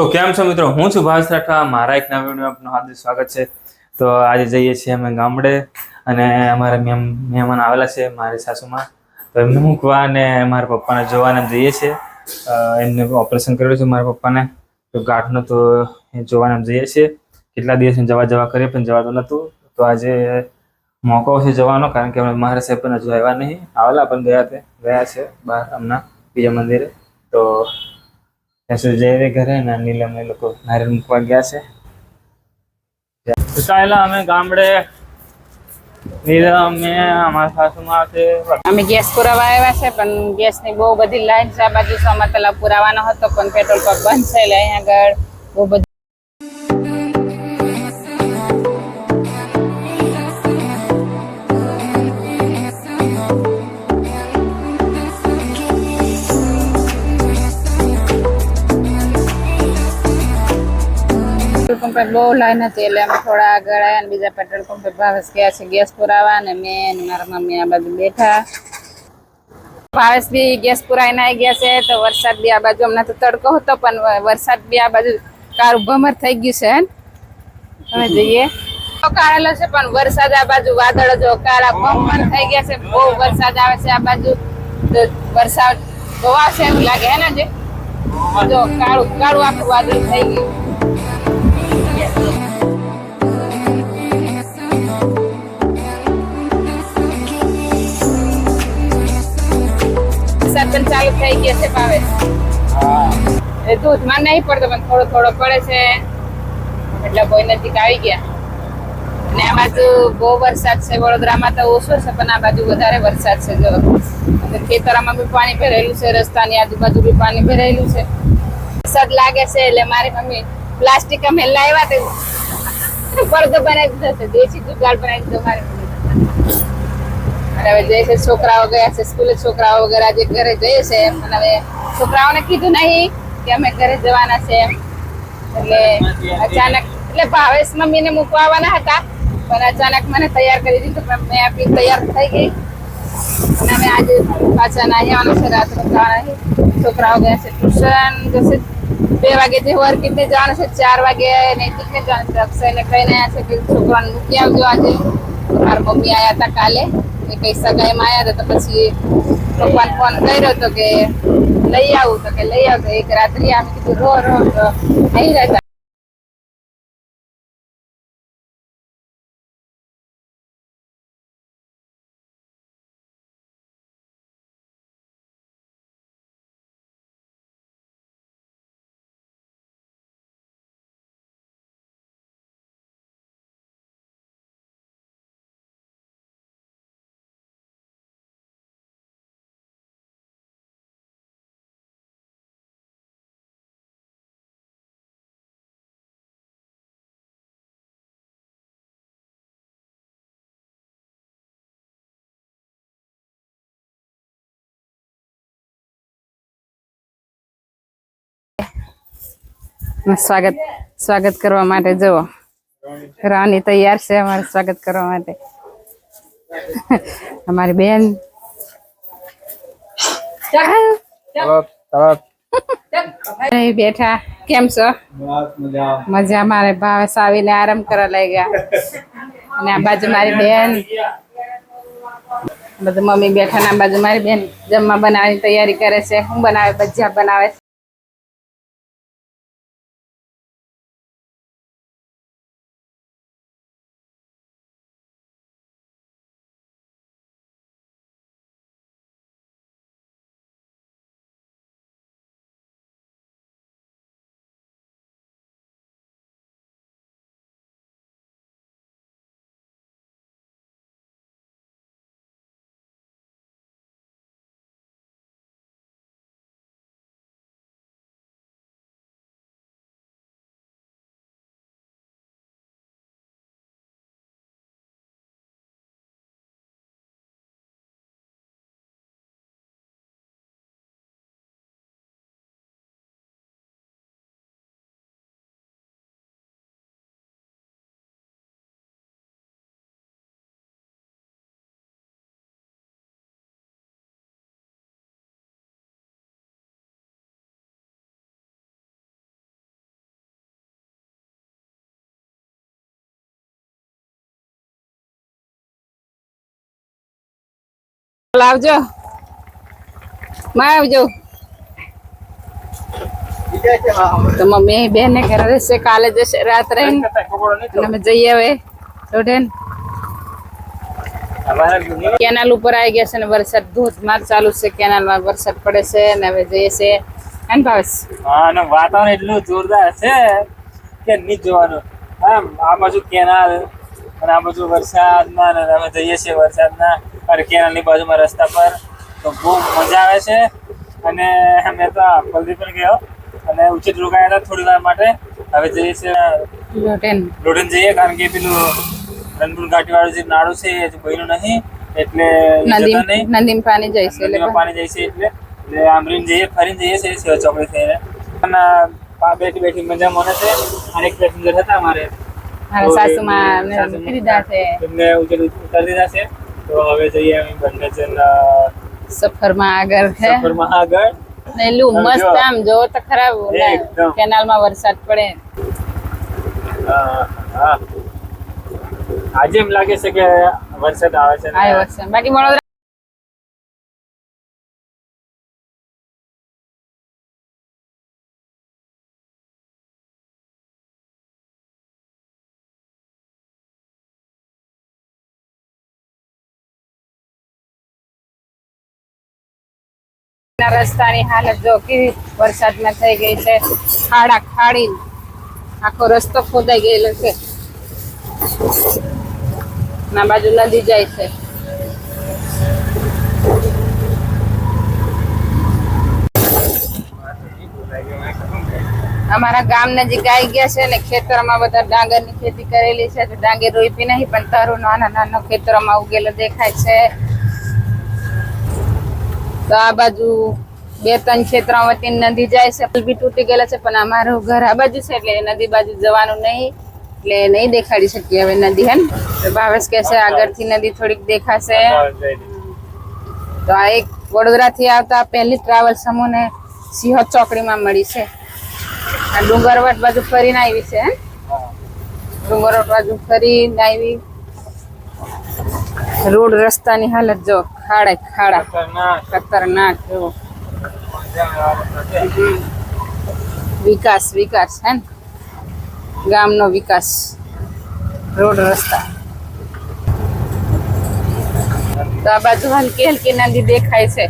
તો કેમ છો મિત્રો? હું છું ભાવેશ રાઠવા. મારા એક નવા વીડિયો આપનું હાર્દિક સ્વાગત છે. તો આજે જઈએ છીએ અમે ગામડે અને અમારા મહેમાન આવેલા છે મારી સાસુમાં. તો એમને મૂકવા અને મારા પપ્પાને જોવાને જઈએ છીએ. એમને ઓપરેશન કરેલું છે મારા પપ્પાને. તો ગાંઠનું તો એ જોવાને જઈએ છીએ. કેટલા દિવસની જવા જવા કરીએ પણ જવાતું નહોતું. તો આજે મોકો છે જવાનો કારણ કે અમે મારા સાહેબ પણ હજુ આવ્યા નહીં. આવેલા પણ ગયા તે, ગયા છે બહાર હમણાં બીજા મંદિરે. તો સુધી જઈ ઘરે ને નીલમ એ લોકો નારિયેલ મૂકવા ગયા છે. તો અમે ગામડે નીલમ મેં અમારા સાસુમાં છે અમે ગેસ પુરાવા આવ્યા છે પણ ગેસની બહુ બધી લાઈન છે આ બાજુ સમતલા પુરાવાનો હતો પણ પેટ્રોલ પંપ બંધ છે એટલે અહીંયા આગળ બહુ બધી પંપે બહુ લાઈન હતી એટલે અમે થોડા આગળ આવ્યા અને બીજા પેટ્રોલ પંપે ભાવેશ ગયા છે ગેસ પુરાવા અને મેં મારા મમ્મી આ બાજુ બેઠા. ભાવેશ બી ગેસ પુરાઈને આવી ગયા છે તો વરસાદ બી આ બાજુ હમણાં તો તડકો હતો પણ વરસાદ બી આ બાજુ કાળું ભમર થઈ ગયું છે હવે ને? જઈએ. કાળેલો છે પણ વરસાદ આ બાજુ વાદળો જો કાળા ભમર થઈ ગયા છે બહુ વરસાદ આવે છે આ બાજુ. તો વરસાદ બહુ આવશે એવું લાગે, હે ને જે જો કાળું કાળું આખું વાદળ થઈ ગયું. પણ ચાલુ થઈ ગયા છે ભાવે. એ દૂધમાં નહીં પડતો, પણ થોડો થોડો પડે છે. એટલે કોઈ નજીક આવી ગયા. અને આ બાજુ બહુ વરસાદ છે, વડોદરામાં તો ઓછો છે, પણ આ બાજુ વધારે વરસાદ છે, જો. ખેતરામાં બી પાણી ભરેલું છે, રસ્તાની આજુબાજુ બી પાણી ભરેલું છે. વરસાદ લાગે છે, એટલે મારી મમ્મી પ્લાસ્ટિક અમે લાવ્યા તે પડદો બનાવી દીધો છે દેશી જુગાડ બનાવી દીધો મારી અને હવે જઈએ છે છોકરાઓ ગયા છે, સ્કૂલે છોકરાઓ વગેરે આજે ઘરે જઈએ છે એમ. અને હવે છોકરાઓને કીધું નહીં કે અમે ઘરે જવાના છે એમ. એટલે અચાનક, એટલે ભાવેશ મમ્મીને મૂકવા આવવાના હતા. પણ અચાનક મને તૈયાર કરી દીધું પણ મેં આપી તૈયાર થઈ ગઈ. અને અમે આજે પાછા નાહી આવવાનું છે રાત રોકાવાના છે. છોકરાઓ ગયા છે ટ્યુશન, જશે બે વાગે જે વર્કિંગને જવાનું છે, ચાર વાગે નૈતિકને જવાનું છે. અક્ષયને કહીને આવ્યા છે કે છોકરાને મૂકી આવજો આજે. મારા મમ્મી આવ્યા હતા કાલે. એ કઈ સગાઈમાં આવ્યા હતા તો પછી પપ્પાને ફોન કર્યો તો કે લઈ આવું તો કે લઈ આવતો એક રાત્રિ આમ કીધું, રો રો નહીં રહેતા સ્વાગત સ્વાગત કરવા માટે જુઓ. રાની તૈયાર છે અમારે સ્વાગત કરવા માટે. અમારી બેન. બેઠા. કેમ છો? મજા મારે ભાવે સાવીને આરામ કરવા લઈ ગયા અને આ બાજુ મારી બેન. બધું મમ્મી બેઠા ને આ બાજુ મારી બેન જમવા બનાવવાની તૈયારી કરે છે. હું બનાવે ભજીયા બનાવે છે. આવજો માં આવજો તો મમ્મી બેન ને ઘરે રહેશે, કાલે જશે રાત્રે. અને અમે જઈએ હવે. રોઢેન કેનાલ ઉપર આવી ગયા છે ને વરસાદ ધોધમાર ચાલુ છે. કેનાલમાં વરસાદ પડે છે ને હવે જઈએ છે. અને ભાવેશ? હા વાતાવરણ એટલું જોરદાર છે કે નહીં જોવાનું. આમ આ બાજુ કેનાલ, અને આ બાજુ વરસાદમાં અમે જઈએ છીએ વરસાદના. અને બાજુમાં રસ્તા પર. તો બહુ મજા આવે છે. અને મેં તો પલદી પણ ગયો. અને ઉચિત રોકાયા હતા થોડી વાર માટે. હવે જઈએ છીએ લોડન જઈએ કારણ કે પેલું રણપુર ઘાટી વાળું જે નાળું છે એ બન્યું નહીં. એટલે નદીમાં પાણી જાય છે એટલે પાણી. જાય છે એટલે. એટલે આમરીને જઈએ ફરીને જઈએ છીએ સેવા ચોકડી થઈને. અને પા- બેઠી બેઠી મજા મને છે. અને એક પેસેન્જર હતા અમારે. મારા સાસુમાં ઉતારી દીધા છે. તો હવે જઈએ અમે બંને જણ સફરમાં આગળ છે સફરમાં આગળ ને એટલું આમ મસ્ત જો. આમ જોવો તો ખરાબ. કેનાલમાં વરસાદ પડે હા, હા. આજે એમ લાગે છે કે વરસાદ આવે છે આ વરસાદ બાકી વડોદરા રસ્તાની હાલત જો કેવી વરસાદમાં થઈ ગઈ છે. ખાડા ખાડી આખો રસ્તો ખોદાઈ ગયેલો છે. ના બાજુ નદી જાય છે. અમારા ગામ નજીક આવી ગયા છે ને ખેતરમાં બધા ડાંગરની ખેતી કરેલી છે. તો ડાંગર રોપી નહીં, પણ તરુ નાના નાના ખેતરમાં ઉગેલો દેખાય છે. તો આ બાજુ બે, ત્રણ ખેતરો વતી નદી જાય છે. બી તૂટી ગયેલા છે, પણ અમારું ઘર આ બાજુ છે, એટલે નદી બાજુ જવાનું નહીં, એટલે નહીં દેખાડી શકીએ હવે નદી હે તો ભાવેશ કહે છે, આગળથી નદી થોડીક દેખાશે. તો આ એક વડોદરાથી આવતા પહેલી ટ્રાવેલ સમૂહને સિંહોદ ચોકડીમાં મળી છે. આ ડુંગરવટ બાજુ ફરીને આવી છે ડુંગરવટ બાજુ ફરીને આવી રોડ રસ્તાની હાલત જો ખાડા ખાડા. ખતરનાક. ખતરનાક વિકાસ વિકાસ હે ને? ગામનો વિકાસ. રોડ રસ્તા. તો આ બાજુ હલકી હલકી નદી દેખાય છે.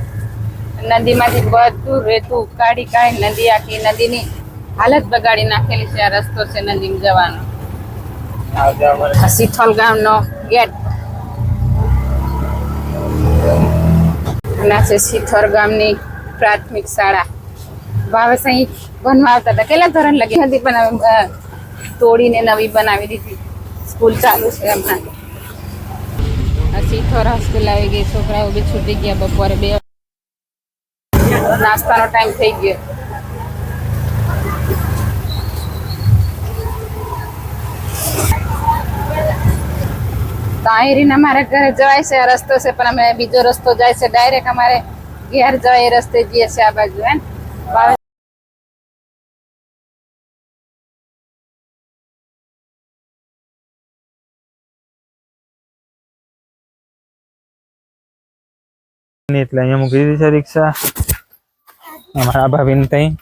નદીમાંથી બધું રેતું કાઢી કાઢી નદી આખી નદીની હાલત બગાડી નાખેલી છે. આ રસ્તો છે નદીમાં જવાનો. સિથોલ ગામનો ગેટ. આ છે સિથોર ગામની પ્રાથમિક શાળા. ભાવેશ અહીં ભણવા આવતા હતા. કેટલા ધોરણ લગી? હતી પણ તોડીને નવી બનાવી દીધી. સ્કૂલ ચાલુ છે એમાં આ સિથોર હાઈસ્કૂલ આવી ગઈ. છોકરાઓ બી છૂટી ગયા. બપોરે બે નાસ્તાનો ટાઈમ થઈ ગયો. તો અમારે ઘરે જવાય છે રસ્તો છે, પણ અમે બીજો રસ્તો જાય છે ડાયરેક્ટ અમારે ઘેર જવાય એ રસ્તે જઈએ છે આ બાજુ ની એટલે અહીંયા મૂકી દીધી છે રિક્ષા. અમારા ભાભીને ત્યાં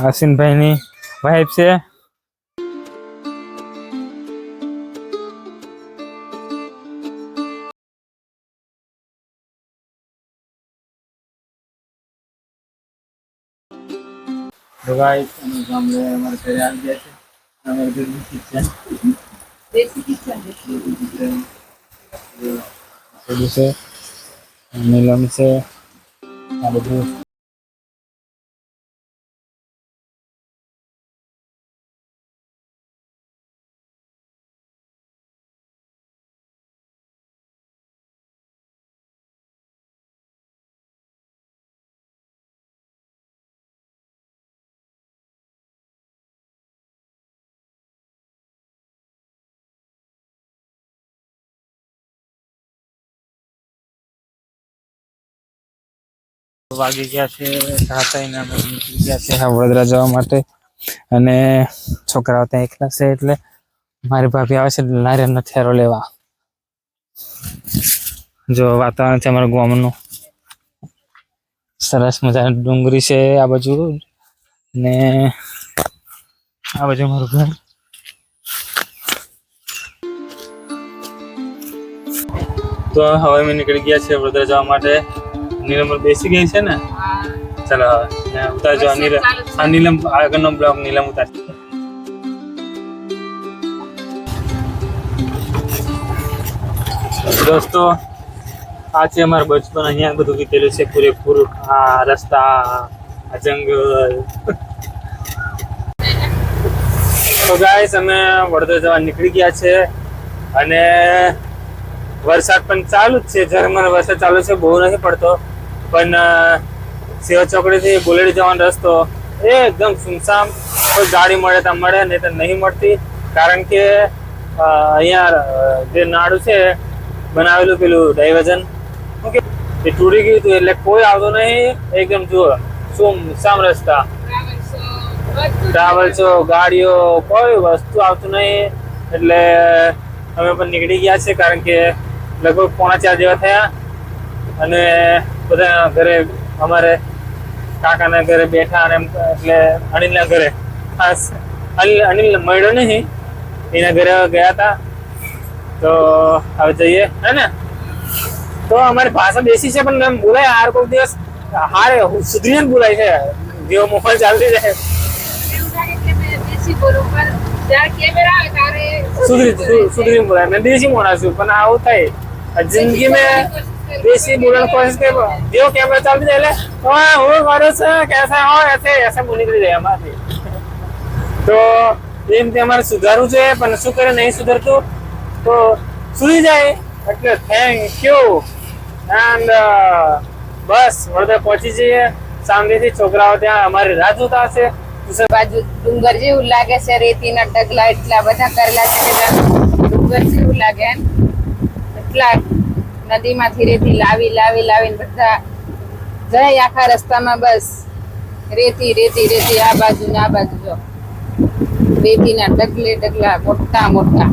આસીનભાઈની વાઈફ છે. ગામડે અમારા ઘરે આવી ગયા છે. અમારા ઘરની કિચન. દેશી કિચન બધું છે. નીલમ છે. આ બધું વાગી ગયા છે સાતાઈને અમે નીકળી ગયા છે વડોદરા જવા માટે. અને છોકરાઓ ત્યાં એકલા છે એટલે મારી ભાભી આવે છે નારિયેળનો થેરો લેવા. જો વાતાવરણ છે અમારા ગામનું. સરસ મજાની ડુંગરી છે આ બાજુ. ને આ બાજુ મારું ઘર. તો હવે અમે નીકળી ગયા છે વડોદરા જવા માટે. નીલમ બેસી ગઈ છે ને? ચાલો હવે ઉતારજો આ નીલમ આ આગળનો બ્લોક નીલમ ઉતાર દોસ્તો, આ છે અમારું બચપન અહીંયા બધું વીતેલું છે, પૂરેપૂરું. આ રસ્તા, આ જંગલ. તો ગાઈસ અમે વડોદરા જવા નીકળી ગયા છે અને વરસાદ પણ ચાલુ જ છે. ઝરમર વરસાદ ચાલુ છે, બહુ નથી પડતો. પણ સેવા ચોકડીથી બોલેડી જવાનો રસ્તો એ એકદમ સુમસામ. કોઈ ગાડી મળે તો મળે, નહીં તો નહીં મળતી. કારણ કે અહીંયા જે નાડું છે, બનાવેલું પેલું ડાયવર્ઝન. ઓકે? એ તૂટી ગયું હતું એટલે કોઈ આવતો નહીં. એકદમ જુઓ, સુમસામ રસ્તા. ટ્રાવેલ્સો ગાડીઓ, કોઈ વસ્તુ આવતું નહીં. એટલે અમે પણ નીકળી ગયા છે કારણ કે લગભગ પોણા ચાર જેવા થયા. અને બધા ઘરે અમારે કાકાના ઘરે બેઠા અને એટલે અનિલના ઘરે. ખાસ અનિલ અનિલ મળ્યો નહીં. એના ઘરે ગયા હતા તો હવે જઈએ. હે ને? તો અમારી ભાષા દેશી છે, પણ એમ બોલાય હાર કોઈ દિવસ. હારે સુધરીને બોલાય છે. જેવો મોબાઈલ ચાલતી જાય સુધરી સુધરી બોલાય. મેં દેશી મોડા છું, પણ આવું થાય. જિંદગી મેં બોલવાની કોશિશ કરી જેવો કેમેરા ચાલુ જાય એટલે "હા, હું કરું છું કેસા હો એસે એસે બોલી નીકળી જાય અમારથી તો એમ તે અમારે સુધારવું છે પણ શું કરે નહીં સુધરતું? તો સુઈ જાય. એટલે થેન્ક યુ એન્ડ બસ વડોદરા પહોંચી જઈએ. સામેથી છોકરાઓ ત્યાં અમારી રાહ જોતા હશે. બાજુ ડુંગર જેવું લાગે છે રેતીના ઢગલા એટલા બધા કરેલા છે ડુંગર જેવું લાગે. એટલા નદીમાંથી રેતી લાવી લાવી, લાવીને બધા જાય આખા રસ્તામાં બસ. રેતી રેતી રેતી, આ બાજુ ને આ બાજુ જો. રેતીના ડગલે ડગલા, મોટા મોટા.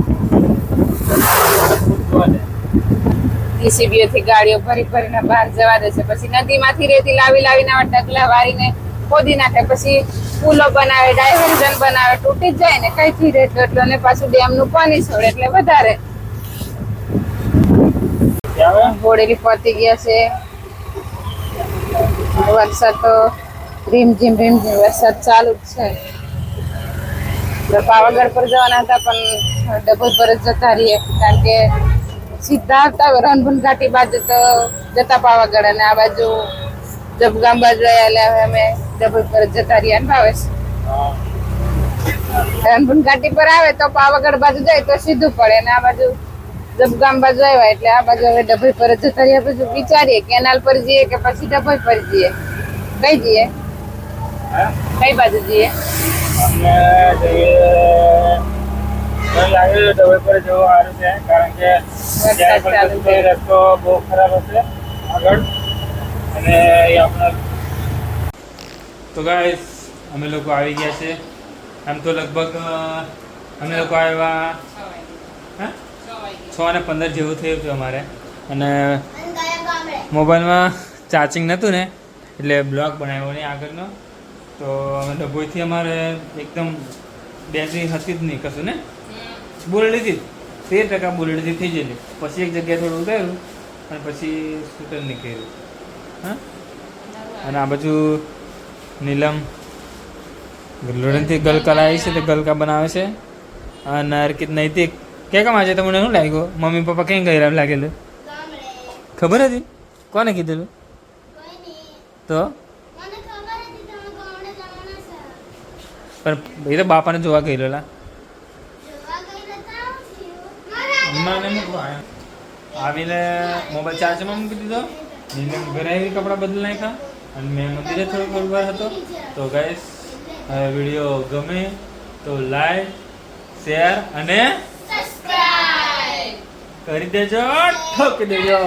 DCBO થી ગાડીઓ ભરી ભરીને બહાર જવા દે છે. પછી નદીમાંથી રેતી લાવી, લાવીને આવા ડગલા વારીને ખોદી નાખે. પછી પુલો બનાવે, ડાયવર્ઝન બનાવે, તૂટી જ જાય ને કઈથી રેતો એટલો પાછું ડેમનું પાણી છોડે એટલે વધારે ત્યાં પહોંચી ગયા છે. વરસાદ તો રીમઝીમ રીમઝીમ વરસાદ ચાલુ જ છે. પાવાગઢ પર જવાના હતા, પણ ડબલ પર જ જતા રહીએ કારણ કે સીધા આવતા રણભૂન ઘાટી બાજુ તો જતા પાવાગઢ અને આ બાજુ જબગામ બાજુ એટલે હવે અમે ડબલ પર જતા રહ્યા ને ભાવેશ. રણભૂન ઘાટી પર આવે તો પાવાગઢ બાજુ જાય તો સીધું પડે અને આ બાજુ જબગામ બાજુ આવ્યા એટલે આ બાજુ હવે ડભોઈ પર જતા રહ્યા પછી વિચારીએ કેનાલ પર જઈએ કે પછી ડભોઈ પર જઈએ? કઈ જઈએ? કઈ બાજુ જઈએ? ડબલ પર જવું સારું છે કારણ કે રસ્તો બહુ ખરાબ હશે આગળ. અને એ તો ગાઈસ અમે લોકો આવી ગયા છે. આમ તો લગભગ અમે લોકો આવ્યા હા? છ અને પંદર જેવું થયું હતું અમારે. અને મોબાઈલમાં ચાર્જિંગ નહોતું ને, એટલે બ્લોગ બનાવ્યો નહીં આગળનો. તો અમે ડભોઈથી અમારે એકદમ બેટરી હતી જ નહીં કશું ને? બોલેડીથી જ તેર ટકા બોલેડીથી થઈ ગયેલી. પછી એક જગ્યાએ થોડું ઉતાર્યું અને પછી સ્કૂટર નીકળ્યું. હા? અને આ બાજુ નીલમ લોડનથી ગલકા લાવી છે, તે ગલકા બનાવે છે. અને અર્કિત નૈતિક કે કેમ આજે તમને શું લાગ્યું? મમ્મી પપ્પા ક્યાં ગયા એમ લાગેલું? ખબર હતી? કોને કીધેલું? તો? પણ એ તો બાપાને જોવા ગયેલા. આવીને મોબાઈલ ચાર્જમાં મૂકી દીધો. નીલમ ઘરે આવી કપડાં બદલી નાખ્યા. અને મેં મંદિરે થોડો વાર હતો. તો ગાઈસ વીડિયો ગમે તો લાઈક શેર અને કરી દેજો ઠોકી દેજો